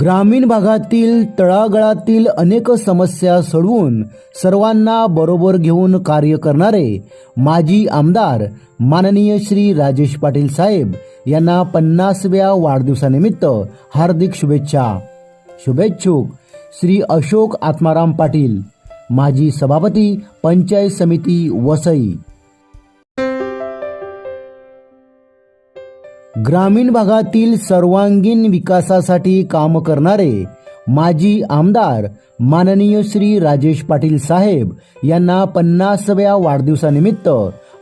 ग्रामीण भागातील तळागळातील अनेक समस्या सोडवून सर्वांना बरोबर घेऊन कार्य करणारे माजी आमदार माननीय श्री राजेश पाटील साहेब यांना पन्नासव्या वाढदिवसानिमित्त हार्दिक शुभेच्छा. शुभेच्छुक श्री अशोक आत्माराम पाटील माजी सभापती पंचायत समिती वसई. ग्रामीण भागातील सर्वांगीण विकासासाठी काम करणारे माजी आमदार माननीय श्री राजेश पाटील साहेब यांना पन्नासव्या वाढदिवसानिमित्त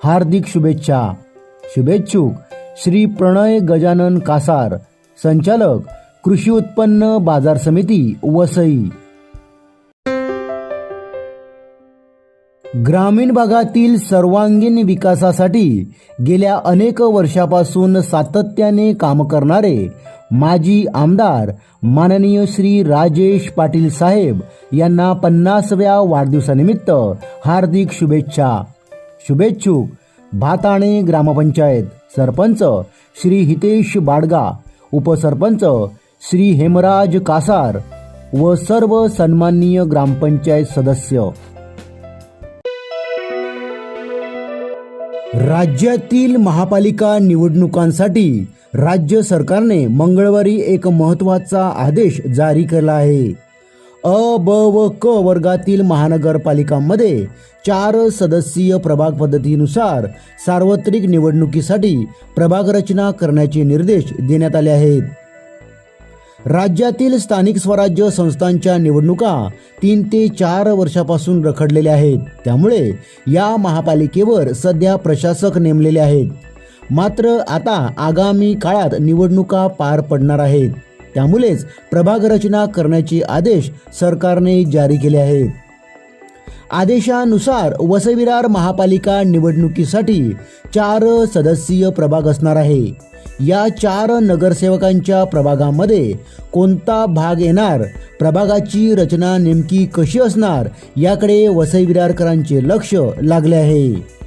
हार्दिक शुभेच्छा. शुभेच्छुक श्री प्रणय गजानन कासार संचालक कृषी उत्पन्न बाजार समिती वसई. ग्रामीण भागातील सर्वांगीण विकासासाठी गेल्या अनेक वर्षापासून सातत्याने काम करणारे माजी आमदार माननीय श्री राजेश पाटील साहेब यांना पन्नासव्या वाढदिवसानिमित्त हार्दिक शुभेच्छा. शुभेच्छुक भाताणे ग्रामपंचायत सरपंच श्री हितेश बाडगा उपसरपंच श्री हेमराज कासार व सर्व सन्माननीय ग्रामपंचायत सदस्य. राज्यातील महापालिका निवडणुकांसाठी राज्य सरकारने मंगळवारी एक महत्त्वाचा आदेश जारी केला आहे. अ ब व क वर्गातील महानगरपालिकांमध्ये चार सदस्यीय प्रभाग पद्धतीनुसार सार्वत्रिक निवडणुकीसाठी प्रभाग रचना करण्याचे निर्देश देण्यात आले आहेत. राज्यातील स्थानिक स्वराज्य संस्थांच्या निवडणुका तीन ते चार वर्षापासून रखडलेल्या आहेत. त्यामुळे या महापालिकेवर सध्या प्रशासक नेमलेले आहेत. मात्र आता आगामी काळात निवडणुका पार पडणार आहेत. त्यामुळेच प्रभाग रचना करण्याचे आदेश सरकारने जारी केले आहेत. आदेशानुसार वसविरार महापालिका निवडणुकीसाठी चार सदस्यीय प्रभाग असणार आहे. या चार नगरसेवकांच्या प्रभागामध्ये कोणता भाग येणार प्रभागाची रचना नेमकी कशी असणार याकडे वसई विरारकरांचे लक्ष लागले आहे.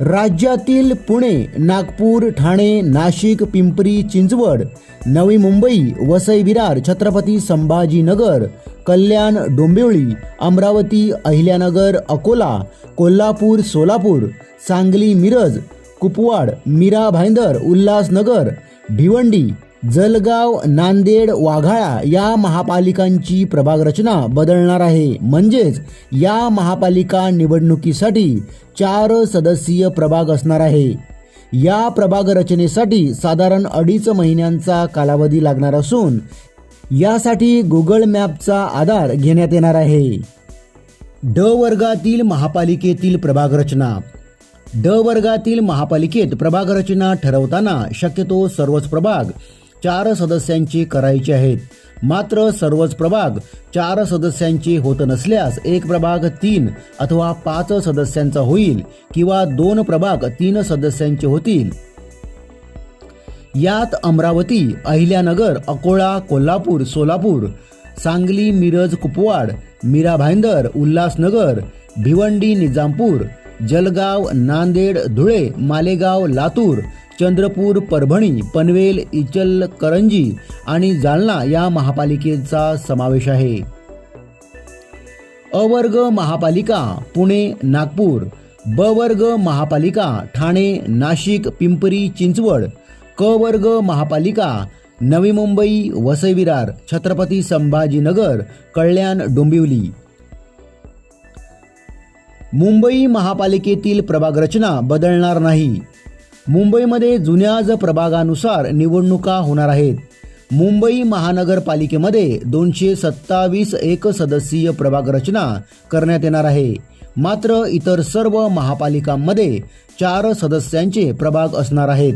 राज्यातील पुणे नागपूर ठाणे नाशिक पिंपरी चिंचवड नवी मुंबई वसई विरार छत्रपती संभाजीनगर कल्याण डोंबिवली अमरावती अहिल्यानगर अकोला कोल्हापूर सोलापूर सांगली मिरज कुपवाड मीरा भाईंदर उल्हासनगर भिवंडी जलगाव नांदेड वाघाळा या महापालिकांची प्रभाग रचना बदलणार आहे. म्हणजेच या महापालिका निवडणुकीसाठी चार सदस्यीय प्रभाग असणार आहे. या प्रभाग रचनेसाठी साधारण अडीच महिन्यांचा कालावधी लागणार असून यासाठी गुगल मॅपचा आधार घेण्यात येणार आहे. ड वर्गातील महापालिकेतील प्रभाग रचना ड वर्गातील महापालिकेत प्रभाग रचना ठरवताना शक्यतो सर्वच प्रभाग चार सदस्यांचे करायचे आहेत. मात्र सर्वच प्रभाग चार सदस्यांचे होत नसल्यास एक प्रभाग तीन अथवा पाच सदस्यांचा होईल किंवा दोन प्रभाग तीन सदस्यांचे होतील. यात अमरावती अहिल्यानगर अकोला कोल्हापूर सोलापूर सांगली मिरज कुपवाड मीरा भाईंदर उल्हासनगर भिवंडी निजामपूर जलगाव नांदेड धुळे मालेगाव लातूर चंद्रपूर परभणी पनवेल इचलकरंजी आणि जालना या महापालिकेचा समावेश आहे. अवर्ग महापालिका पुणे नागपूर. ब वर्ग महापालिका ठाणे नाशिक पिंपरी चिंचवड. क वर्ग महापालिका नवी मुंबई वसई विरार छत्रपती संभाजीनगर कल्याण डोंबिवली. मुंबई महापालिकेतील प्रभाग रचना बदलणार नाही. मुंबईमध्ये जुन्याच प्रभागानुसार निवडणुका होणार आहेत. मुंबई महानगरपालिकेमध्ये दोनशे सत्तावीस एक सदस्यीय प्रभाग रचना करण्यात येणार आहे. मात्र इतर सर्व महापालिकांमध्ये चार सदस्यांचे प्रभाग असणार आहेत.